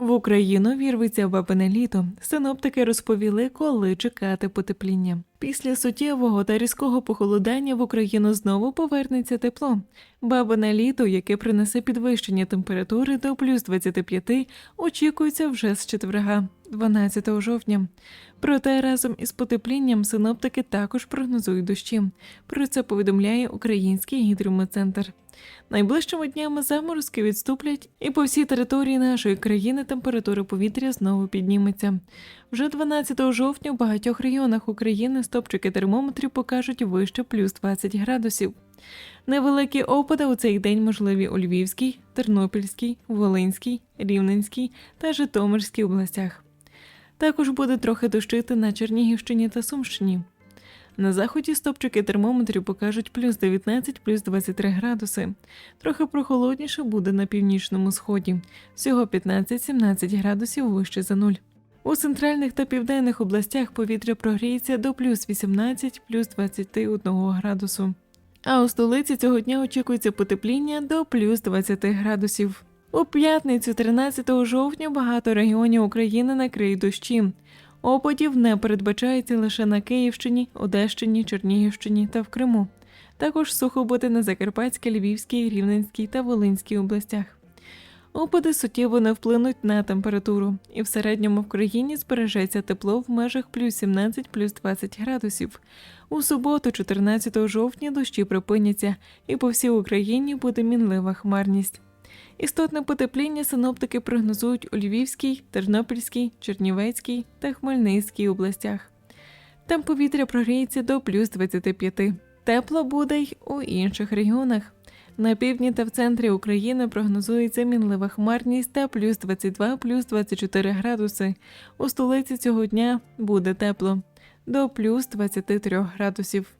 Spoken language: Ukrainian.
В Україну вірветься бабине літо. Синоптики розповіли, коли чекати потепління. Після суттєвого та різкого похолодання в Україну знову повернеться тепло. Бабине літо, яке принесе підвищення температури до плюс 25, очікується вже з четверга, 12 жовтня. Проте разом із потеплінням синоптики також прогнозують дощі. Про це повідомляє Український гідрометцентр. Найближчими днями заморозки відступлять, і по всій території нашої країни температура повітря знову підніметься. Вже 12 жовтня в багатьох регіонах України стопчики термометрів покажуть вище плюс 20 градусів. Невеликі опади у цей день можливі у Львівській, Тернопільській, Волинській, Рівненській та Житомирській областях. Також буде трохи дощити на Чернігівщині та Сумщині. На заході стопчики термометрів покажуть плюс 19, плюс 23 градуси. Трохи прохолодніше буде на північному сході, всього 15-17 градусів вище за нуль. У центральних та південних областях повітря прогріється до плюс 18, плюс 21 градусу. А у столиці цього дня очікується потепління до плюс 20 градусів. У п'ятницю, 13 жовтня, багато регіонів України накриють дощі. Опадів не передбачається лише на Київщині, Одещині, Чернігівщині та в Криму. Також сухо буде на Закарпатській, Львівській, Рівненській та Волинській областях. Опади суттєво не вплинуть на температуру, і в середньому в країні збережеться тепло в межах плюс 17 плюс 20 градусів. У суботу, 14 жовтня, дощі припиняться, і по всій Україні буде мінлива хмарність. Істотне потепління синоптики прогнозують у Львівській, Тернопільській, Чернівецькій та Хмельницькій областях. Там повітря прогріється до плюс 25. Тепло буде й у інших регіонах. На півдні та в центрі України прогнозується мінлива хмарність та плюс 22, плюс 24 градуси. У столиці цього дня буде тепло до плюс 23 градусів.